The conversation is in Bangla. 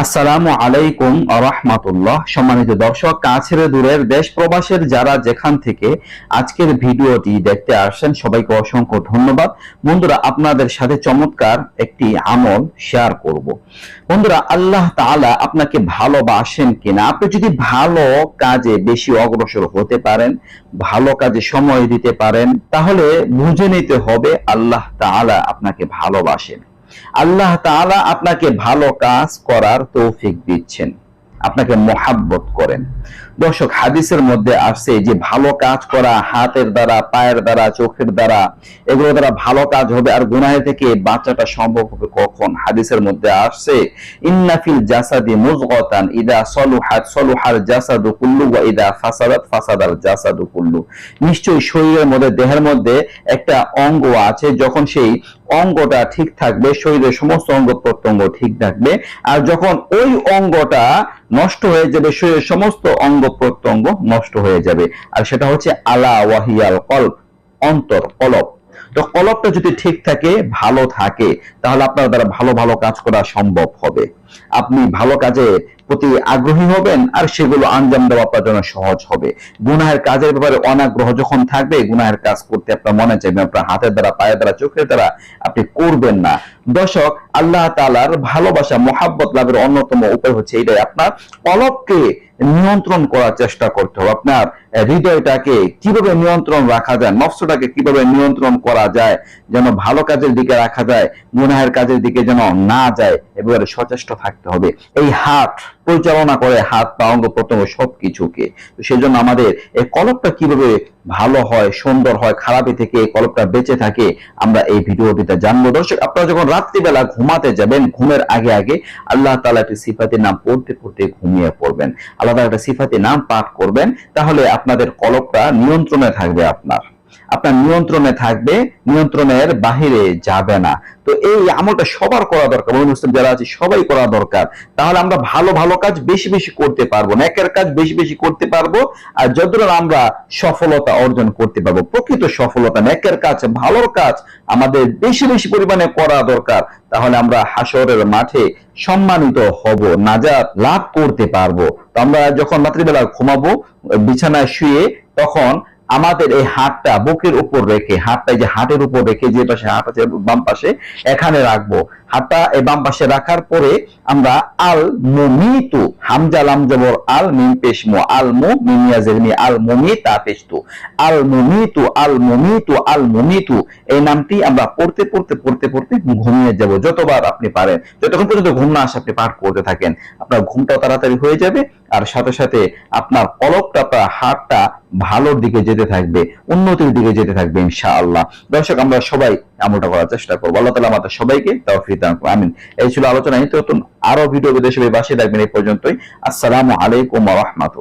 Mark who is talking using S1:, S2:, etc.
S1: আসসালামু আলাইকুম রহমাতুল্লাহ। সম্মানিত দর্শক, কাছের দূরের দেশ প্রবাসের যারা যেখান থেকে আজকের ভিডিওটি দেখতে আসছেন, সবাইকে অসংখ্য ধন্যবাদ। বন্ধুরা, আপনাদের সাথে চমৎকার একটি আমল শেয়ার করব। বন্ধুরা, আল্লাহ তাআলা আপনাকে ভালোবাসেন কিনা? আপনি যদি ভালো কাজে বেশি অগ্রসর হতে পারেন, ভালো কাজে সময় দিতে পারেন, তাহলে বুঝে নিতে হবে আল্লাহ তাআলা আপনাকে ভালোবাসেন। আল্লাহ তালা আপনাকে ভালো কাজ করার তৌফিক দিচ্ছেন। আপনাকে মহাব্বত করেন। দর্শক, হাদিসের মধ্যে আসছে যে ভালো কাজ করা হাতের দ্বারা, পায়ের দ্বারা, চোখের দ্বারা, এগুলো দ্বারা ভালো কাজ হবে আর গুনাহে থেকে বাঁচাটা সম্ভব হবে কখন? হাদিসের মধ্যে আসছে ইন্নাফিল জাসাদি মুজগতান ইদা সলুহাত, সলুহার জাসাদু কুল্লু ওয়া ইদা ফাসাদাত, ফাসাদাল জাসাদু কুল্লু। নিশ্চয়ই শরীরের মধ্যে, দেহের মধ্যে একটা অঙ্গ আছে, যখন সেই অঙ্গটা ঠিক থাকবে, শরীরের সমস্ত অঙ্গ প্রত্যঙ্গ ঠিক থাকবে, আর যখন ওই অঙ্গটা নষ্ট হয়ে যাবে শরীরের সমস্ত অঙ্গ প্রত্যঙ্গ নষ্ট হয়ে যাবে। আর সেটা হচ্ছে আলা ওয়াহিয়াল কল্প অন্তর কলব। তো কলবটা যদি ঠিক থাকে, ভালো থাকে, তাহলে আপনার দ্বারা ভালো ভালো কাজ করা সম্ভব হবে। আপনি ভালো কাজে প্রতি আগ্রহী হবেন, আর সেগুলো আঞ্জাম দেওয়া আপনার জন্য সহজ হবে। গুনাহের কাজের ব্যাপারে অনাগ্রহ যখন থাকবে, গুনাহের কাজ করতে আপনার মনে চাইবে, আপনার হাতের দ্বারা, পায়ের দ্বারা, চোখের দ্বারা আপনি করবেন না। দর্শক আল্লাহ তালার ভালোবাসা, মোহাব্বত লাভের অন্যতম উপায় হচ্ছে এটাই। আপনার কলবকে নিয়ন্ত্রণ করার চেষ্টা করতে হবে। আপনার হৃদয়টাকে কীভাবে নিয়ন্ত্রণ রাখা যায়, নফসটাকে কীভাবে নিয়ন্ত্রণ করা যায়, যেন ভালো কাজের দিকে রাখা যায়, গুনাহের কাজের দিকে যেন না যায়, এবারে সচেষ্ট থাকতে হবে। এই হাট পরিচালনা করে, হাত, পা, অঙ্গ, প্রত্যঙ্গ সবকিছুকে। তো সেজন্য আমাদের এই কলপটা কীভাবে ভালো হয়, সুন্দর হয়, খারাপি থেকে এই কলপটা বেঁচে থাকে, আমরা এই ভিডিওটিতে জানব। দর্শক, আপনারা যখন রাত্রিবেলা ঘুমাতে যাবেন, ঘুমের আগে আগে, আল্লাহ তালা একটি সিফাতের নাম পড়তে পড়তে ঘুমিয়ে পড়বেন। আল্লাহ তালা একটা সিফাতের নাম পাঠ করবেন, তাহলে আপনাদের কলপটা নিয়ন্ত্রণে থাকবে আপনার। আপনার নিয়ন্ত্রণে থাকবে, নিয়ন্ত্রণের বাহিরে যাবে না। তো এই আমলটা সবার করা দরকার মুসলিম মুসলিম যারা আছে, সবাই করা দরকার। তাহলে আমরা ভালো ভালো কাজ বেশি বেশি করতে পারব, নেকের কাজ বেশি বেশি করতে পারব, আর যতদূর আমরা সফলতা অর্জন করতে পারব, প্রকৃত সফলতা, নেকের কাজ, ভালোর কাজ আমাদের বেশি বেশি পরিমাণে করা দরকার, তাহলে আমরা হাসরের মাঠে সম্মানিত হব, নাজাত লাভ করতে পারব। তো আমরা যখন রাত্রিবেলা ঘুমাবো, বিছানায় শুয়ে, তখন আমাদের এই হাতটা বুকের উপর রেখে, হাতটা যে হাটের উপর রেখে যে পাশে হাত আছে, বাম পাশে, এখানে রাখব। হাতটা এই বাম পাশে রাখার পরে আমরা আল মুমিতু হামজা লাম জবর আল মিম পেশমু আল মু মিমিয়া জেরমি আল মুমিতা পেশতু। আল মুমিতু আল মুমিতু আল মুমিতু এই নামটি আমরা পড়তে পড়তে পড়তে পড়তে ঘুমিয়ে যাব। যতবার আপনি পারেন, যতক্ষণ পর্যন্ত ঘুম না আসে, আপনি পাঠ করতে থাকেন। আপনার ঘুমটাও তাড়াতাড়ি হয়ে যাবে, আর সাথে সাথে আপনার কলকটা হাতটা ভালোর দিকে যেতে থাকবে, উন্নতির দিকে যেতে থাকবে ইনশাআল্লাহ। দর্শক, আমরা সবাই এমনটা করার চেষ্টা করব। আল্লাহ তালা আমাদের সবাইকে তৌফিক দান আমিন। এই ছিল আলোচনা। নতুন আরও ভিডিও বিদেশে বাসিয়ে থাকবেন। এই পর্যন্তই। আসসালাম আলাইকুম রহমাতুল